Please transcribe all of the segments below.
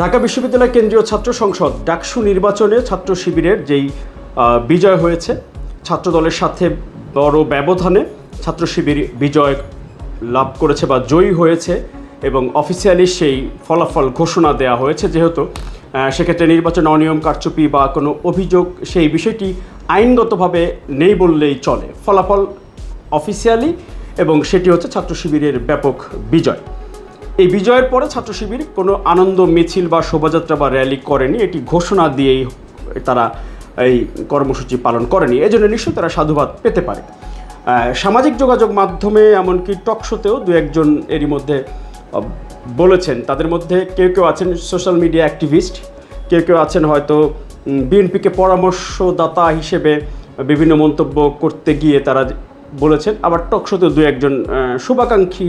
ঢাকা বিশ্ববিদ্যালয় কেন্দ্রীয় ছাত্র সংসদ ডাকসু নির্বাচনে ছাত্র শিবিরের যেই বিজয় হয়েছে ছাত্র দলের সাথে বড় ব্যবধানে ছাত্র শিবির বিজয় লাভ করেছে বা জয়ী হয়েছে এবং অফিসিয়ালি সেই ফলাফল ঘোষণা দেওয়া হয়েছে যেহেতু সেক্ষেত্রে নির্বাচন অনিয়ম, কারচুপি বা কোনো অভিযোগ সেই বিষয়টি আইনগতভাবে নেই বললেই চলে। ফলাফল অফিসিয়ালি এবং সেটি হচ্ছে ছাত্র শিবিরের ব্যাপক বিজয়। এই বিজয়ের পরে ছাত্র শিবির কোনো আনন্দ, মিছিল বা শোভাযাত্রা বা র্যালি করেনি। এটি ঘোষণা দিয়েই তারা এই কর্মসূচি পালন করেনি। এই জন্য নিশ্চয়ই তারা সাধুবাদ পেতে পারে। সামাজিক যোগাযোগ মাধ্যমে এমনকি টক শোতেও দু একজন এরই মধ্যে বলেছেন। তাদের মধ্যে কেউ কেউ আছেন সোশ্যাল মিডিয়া অ্যাক্টিভিস্ট, কেউ কেউ আছেন হয়তো বিএনপিকে পরামর্শদাতা হিসেবে বিভিন্ন মন্তব্য করতে গিয়ে তারা বলেছেন। আবার টক শোতেও দু একজন শুভাকাঙ্ক্ষী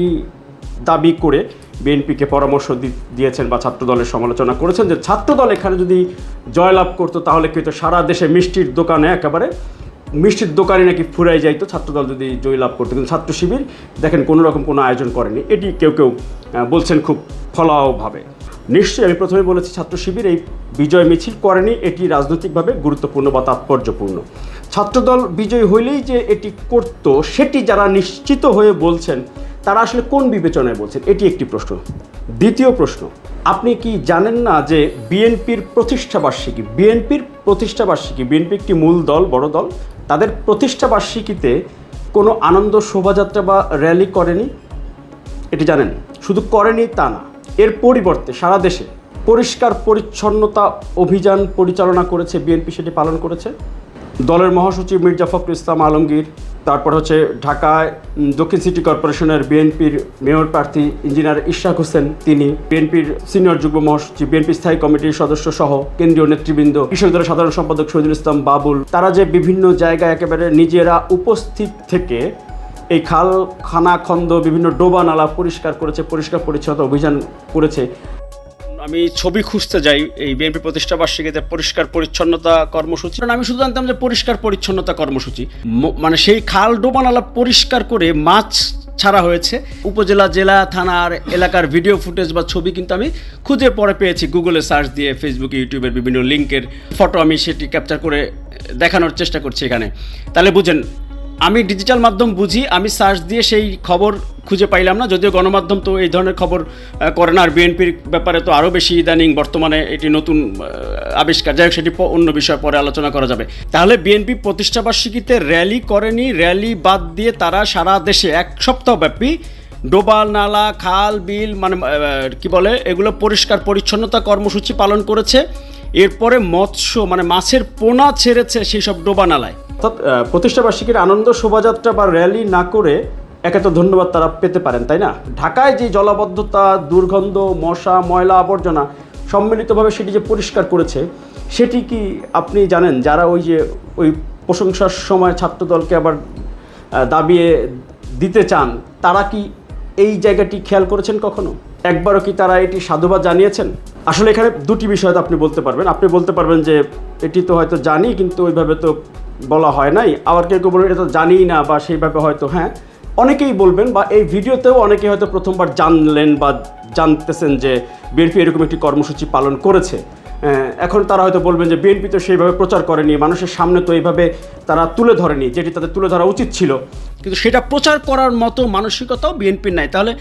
দাবি করে বিএনপিকে পরামর্শ দিয়েছেন বা ছাত্র দলের সমালোচনা করেছেন যে ছাত্র দল এখানে যদি জয়লাভ করতো তাহলে কিন্তু সারা দেশে মিষ্টির দোকানে একেবারে মিষ্টির দোকানে নাকি ফুরাই যাইতো, ছাত্রদল যদি জয়লাভ করতো। কিন্তু ছাত্র শিবির দেখেন কোনো রকম কোনো আয়োজন করেনি। এটি কেউ কেউ বলছেন খুব ফলাওভাবে। নিশ্চয়ই আমি প্রথমে বলেছি, ছাত্র শিবির এই বিজয় মিছিল করেনি, এটি রাজনৈতিকভাবে গুরুত্বপূর্ণ বা তাৎপর্যপূর্ণ। ছাত্রদল বিজয় হইলেই যে এটি করত, সেটি যারা নিশ্চিত হয়ে বলছেন তারা আসলে কোন বিবেচনায় বলছেন? এটি একটি প্রশ্ন। দ্বিতীয় প্রশ্ন, আপনি কি জানেন না যে বিএনপির প্রতিষ্ঠাবার্ষিকী বিএনপির প্রতিষ্ঠাবার্ষিকী, বিএনপি একটি মূল দল, বড় দল, তাদের প্রতিষ্ঠাবার্ষিকীতে কোনো আনন্দ শোভাযাত্রা বা র্যালি করেনি? এটি জানেন। শুধু করেনি তা না, এর পরিবর্তে সারা দেশে পরিষ্কার পরিচ্ছন্নতা অভিযান পরিচালনা করেছে বিএনপি, সেটি পালন করেছে। দলের মহাসচিব মির্জা ফখরুল ইসলাম আলমগীর তারপর হচ্ছে ঢাকায় দক্ষিণ সিটি কর্পোরেশনের বিএনপির মেয়র প্রার্থী ইঞ্জিনিয়ার ইশাক হোসেন, তিনি বিএনপির সিনিয়র যুগ্ম মহাসচিব, বিএনপি স্থায়ী কমিটির সদস্য সহ কেন্দ্রীয় নেতৃবৃন্দ, বিশ্ববিদ্যালয়ের সাধারণ সম্পাদক শহীদুল ইসলাম বাবুল, তারা যে বিভিন্ন জায়গায় একেবারে নিজেরা উপস্থিত থেকে এই খাল, খানা, খন্দ, বিভিন্ন ডোবা নালা পরিষ্কার করেছে, পরিষ্কার পরিচ্ছন্নতা অভিযান করেছে আমি ছবি খুঁজতে যাই এই বিএনপি প্রতিষ্ঠা বার্ষিকীতে পরিষ্কার পরিচ্ছন্নতা কর্মসূচি। কারণ আমি শুধু জানতাম যে পরিষ্কার পরিচ্ছন্নতা কর্মসূচি। মানে সেই খাল ডোবা নালা পরিষ্কার করে মাছ ছাড়া হয়েছে। উপজেলা, জেলা, থানার, এলাকার ভিডিও ফুটেজ বা ছবি কিন্তু আমি খুঁজে পরে পেয়েছি গুগলে সার্চ দিয়ে ফেসবুকে ইউটিউবের বিভিন্ন লিঙ্কের ফটো আমি সেটি ক্যাপচার করে দেখানোর চেষ্টা করছি এখানে। তাহলে বুঝেন, আমি ডিজিটাল মাধ্যম বুঝি, আমি সার্চ দিয়ে সেই খবর খুঁজে পাইলাম না। যদিও গণমাধ্যম তো এই ধরনের খবর করে না। আর বিএনপির ব্যাপারে তো আরও বেশি ইদানিং বর্তমানে এটি নতুন আবিষ্কার। যাই হোক, সেটি অন্য বিষয় পরে আলোচনা করা যাবে। তাহলে বিএনপি প্রতিষ্ঠাবার্ষিকীতে র্যালি করেনি। র্যালি বাদ দিয়ে তারা সারা দেশে এক সপ্তাহ ব্যাপী ডোবাল, নালা, খাল, বিল মানে কি বলে, এগুলো পরিষ্কার পরিচ্ছন্নতা কর্মসূচি পালন করেছে। এরপরে মৎস্য মানে মাছের পোনা ছেড়েছে সেই সব ডোবা নালায়। অর্থাৎ প্রতিষ্ঠাবার্ষিকীর আনন্দ শোভাযাত্রা বা র্যালি না করে একে তো ধন্যবাদ তারা পেতে পারেন, তাই না? ঢাকায় যে জলাবদ্ধতা, দুর্গন্ধ, মশা, ময়লা, আবর্জনা সম্মিলিতভাবে সেটি যে পরিষ্কার করেছে, সেটি কি আপনি জানেন? যারা ওই যে ওই প্রশংসার সময় ছাত্রদলকে আবার দাবিয়ে দিতে চান, তারা কি এই জায়গাটি খেয়াল করেছেন কখনো? একবারও কি তারা এটি সাধুবাদ জানিয়েছেন? আসলে এখানে দুটি বিষয় আপনি বলতে পারবেন। আপনি বলতে পারবেন যে এটি তো হয়তো জানি, কিন্তু ওইভাবে তো বলা হয় নাই। আবার কেউ কেউ বলবেন, এটা তো জানিই না বা সেইভাবে হয়তো হ্যাঁ। অনেকেই বলবেন বা এই ভিডিওতেও অনেকে হয়তো প্রথমবার জানলেন বা জানতেছেন যে বিএনপি এরকম একটি কর্মসূচি পালন করেছে। এখন তারা হয়তো বলবেন যে বিএনপি তো সেইভাবে প্রচার করেনি, মানুষের সামনে তো এইভাবে তারা তুলে ধরেনি, যেটি তাদের তুলে ধরা উচিত ছিল। কিন্তু সেটা প্রচার করার মতো মানসিকতাও বিএনপির নাই। তাহলে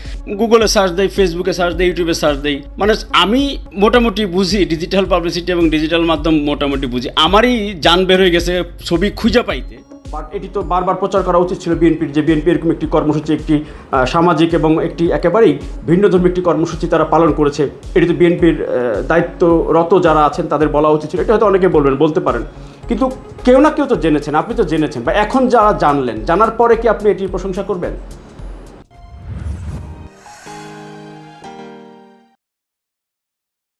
গুগলে সার্চ দেয় ফেসবুকে সার্চ দেয় ইউটিউবে সার্চ দেই মানে আমি মোটামুটি বুঝি ডিজিটাল পাবলিসিটি এবং ডিজিটাল মাধ্যম মোটামুটি বুঝি। আমারই জান বের হয়ে গেছে ছবি খুঁজে পাইতে। বাট এটি তো বারবার প্রচার করা উচিত ছিল বিএনপির যে বিএনপি এরকম একটি কর্মসূচি, একটি সামাজিক এবং একটি একেবারেই ভিন্ন ভিন্নধর্মী একটি কর্মসূচি তারা পালন করেছে। এটি তো বিএনপির দায়িত্বরত যারা আছেন তাদের বলা উচিত ছিল। এটা হয়তো অনেকে বলবেন, বলতে পারেন। কিন্তু কেউ না কেউ তো জেনেছেন, আপনি তো জেনেছেন। বা এখন যারা জানলেন, জানার পরে কি আপনি এটির প্রশংসা করবেন?